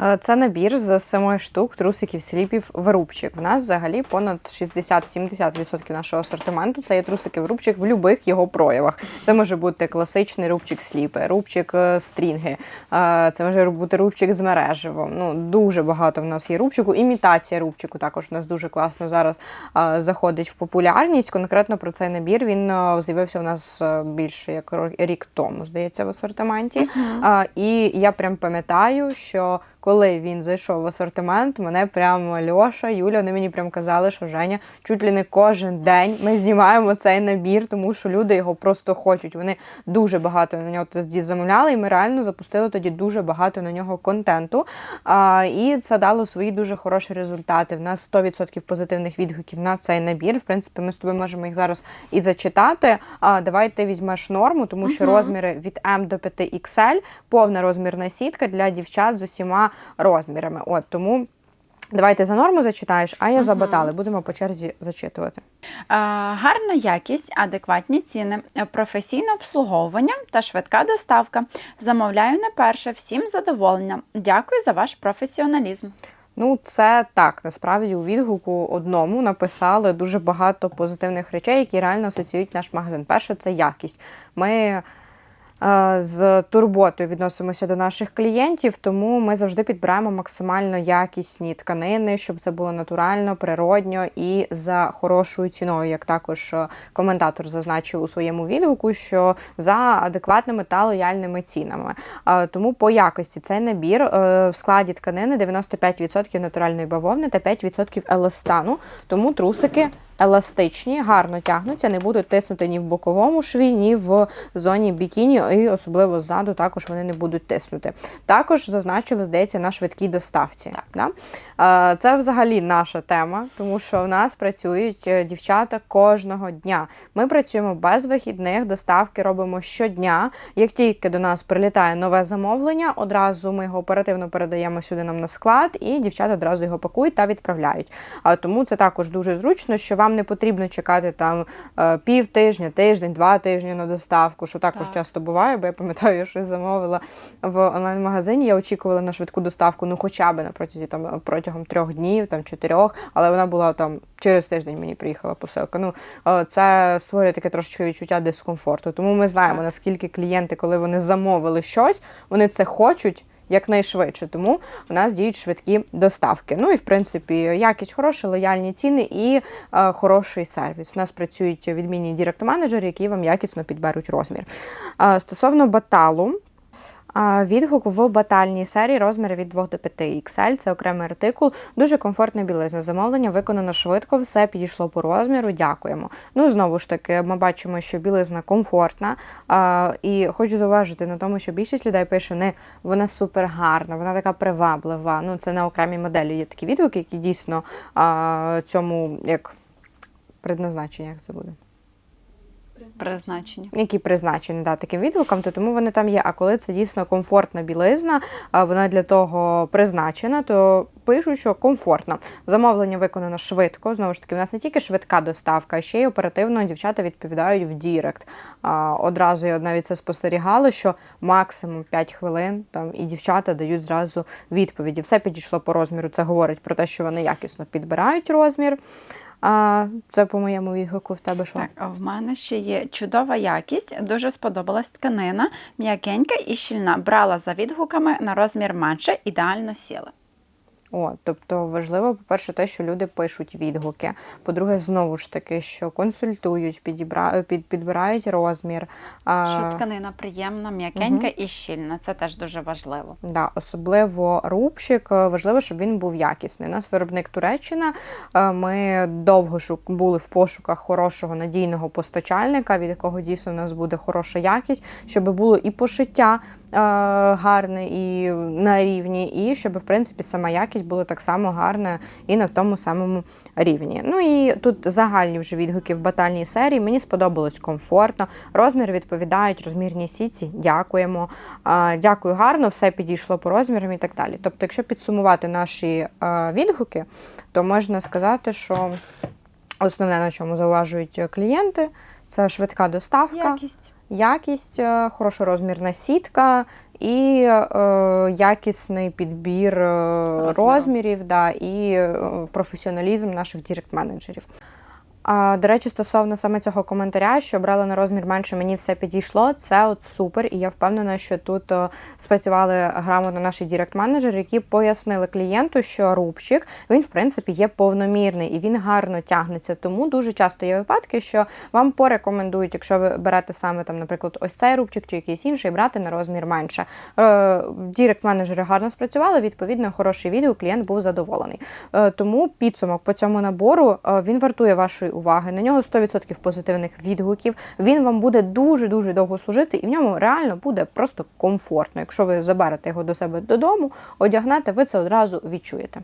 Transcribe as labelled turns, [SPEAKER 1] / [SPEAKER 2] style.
[SPEAKER 1] Е, Це набір з семи штук трусиків сліпів вирубчик. В нас взагалі понад 60-70% нашого асортименту це є трусики вирубчик в будь-яких його проявах. Це може бути класичний рубчик сліпи, рубчик е, стрінги, е, це може бути рубчик з мереживом. Ну дуже багато в нас є рубчику. Імітація рубчику також в нас дуже класно зараз заходить в популярність. Конкретно про цей набір він з'явився у нас більше як рік тому, здається, в асортименті. А, і я прям пам'ятаю, що коли він зайшов в асортимент, мене прям Льоша, Юля, вони мені прям казали, що Женя чуть ли не кожен день ми знімаємо цей набір, тому що люди його просто хочуть. Вони дуже багато на нього тоді замовляли, і ми реально запустили тоді дуже багато на нього контенту. А, і це дало свої дуже хороші результати. В нас 100% позитивних відгуків на цей набір. В принципі, ми з тобою можемо їх зараз і зачитати. А, давай ти візьмеш норму, тому що розміри від М до 5 XL, повна розмірна сітка для дівчат з усіма розмірами. От тому. Давай ти за норму зачитаєш, а я за батали. Будемо по черзі зачитувати.
[SPEAKER 2] Гарна якість, адекватні ціни, професійне обслуговування та швидка доставка. Замовляю не перше, всім задоволення. Дякую за ваш професіоналізм.
[SPEAKER 1] Ну, це так. Насправді у відгуку одному написали дуже багато позитивних речей, які реально асоціюють наш магазин. Перше, це якість. Ми з турботою відносимося до наших клієнтів, тому ми завжди підбираємо максимально якісні тканини, щоб це було натурально, природньо і за хорошою ціною. Як також е, коментатор зазначив у своєму відгуку, що за адекватними та лояльними цінами. Е, Тому по якості цей набір е, в складі тканини 95% натуральної бавовни та 5% еластану. Тому трусики. Еластичні, гарно тягнуться, не будуть тиснути ні в боковому шві, ні в зоні бікіні, і особливо ззаду також вони не будуть тиснути. Також зазначили, здається, на швидкій доставці. Да? Е, Це взагалі наша тема, тому що в нас працюють е, дівчата кожного дня. Ми працюємо без вихідних, доставки робимо щодня. Як тільки до нас прилітає нове замовлення, одразу ми його оперативно передаємо сюди нам на склад, і дівчата одразу його пакують та відправляють. Тому це також дуже зручно, що вам не потрібно чекати там е, пів тижня, тиждень, два тижні на доставку, що також
[SPEAKER 2] Так.
[SPEAKER 1] часто буває, бо я пам'ятаю, я щось замовила в онлайн-магазині. Я очікувала на швидку доставку, ну хоча б на протязі там протягом трьох днів, там чотирьох, але вона була там через тиждень мені приїхала посилка. Ну е, це створює таке трошечки відчуття дискомфорту. Тому ми знаємо, наскільки клієнти, коли вони замовили щось, вони це хочуть. Якнайшвидше, тому у нас діють швидкі доставки. Ну і в принципі якість хороша, лояльні ціни і е, хороший сервіс. У нас працюють відмінні директ-менеджери, які вам якісно підберуть розмір. Е, стосовно баталу. Відгук в батальній серії розміри від 2 до 5 XL. Це окремий артикул. Дуже комфортна білизна. Замовлення виконано швидко, все підійшло по розміру. Дякуємо. Ну знову ж таки, ми бачимо, що білизна комфортна. І хочу зауважити на тому, що більшість людей пише, не вона супер гарна, вона така приваблива. Ну це на окремій моделі є такі відгуки, які дійсно цьому як предназначення, як це буде
[SPEAKER 2] Призначення.
[SPEAKER 1] які призначені да, таким відгуком, то тому вони там є. А коли це дійсно комфортна білизна, а вона для того призначена, то пишуть, що комфортно. Замовлення виконано швидко. Знову ж таки, у нас не тільки швидка доставка, а ще й оперативно дівчата відповідають в Дірект. Одразу я навіть це спостерігала, що максимум 5 хвилин там і дівчата дають зразу відповіді. Все підійшло по розміру. Це говорить про те, що вони якісно підбирають розмір. А, це по моєму відгуку в тебе що?
[SPEAKER 2] Так, а в мене ще є чудова якість. Дуже сподобалась тканина, м'якенька і щільна. Брала за відгуками на розмір менше, ідеально сіла.
[SPEAKER 1] О, тобто важливо, по-перше, те, що люди пишуть відгуки. По-друге, знову ж таки, що консультують, підібра... під... підбирають розмір.
[SPEAKER 2] Що тканина приємна, м'якенька і щільна. Це теж дуже важливо.
[SPEAKER 1] Да, особливо рубчик, е, важливо, щоб він був якісний. У нас виробник Туреччина. е, Ми довго були в пошуках хорошого надійного постачальника, від якого дійсно у нас буде хороша якість, щоб було і пошиття е, гарне і на рівні, і щоб, в принципі, сама якість була так само гарна і на тому самому рівні. Ну і тут загальні вже відгуки в батальній серії. Мені сподобалось комфортно. Розмір відповідають розмірній сітці. Дякуємо. Дякую гарно, все підійшло по розмірам і так далі. Тобто, якщо підсумувати наші е, відгуки, то можна сказати, що основне, на чому зауважують клієнти, це швидка доставка,
[SPEAKER 2] Якість.
[SPEAKER 1] Якість, хороша хорошорозмірна сітка і е, якісний підбір е,
[SPEAKER 2] Розміру.
[SPEAKER 1] розмірів да, і е, професіоналізм наших дірект-менеджерів. До речі, стосовно саме цього коментаря, що брали на розмір менше, мені все підійшло. Це от супер, і я впевнена, що тут е, спрацювали грамотно наші дірект-менеджери, які пояснили клієнту, що рубчик він в принципі є повномірний і він гарно тягнеться. Тому дуже часто є випадки, що вам порекомендують, якщо ви берете саме там, наприклад, ось цей рубчик чи якийсь інший, брати на розмір менше. Е, Дірект-менеджери гарно спрацювали. Відповідно, хороший відео, клієнт був задоволений. Е, Тому підсумок по цьому набору він вартує вашої уваги. На нього 100% позитивних відгуків. Він вам буде дуже дуже довго служити, і в ньому реально буде просто комфортно. Якщо ви заберете його до себе додому, одягнете, ви це одразу відчуєте.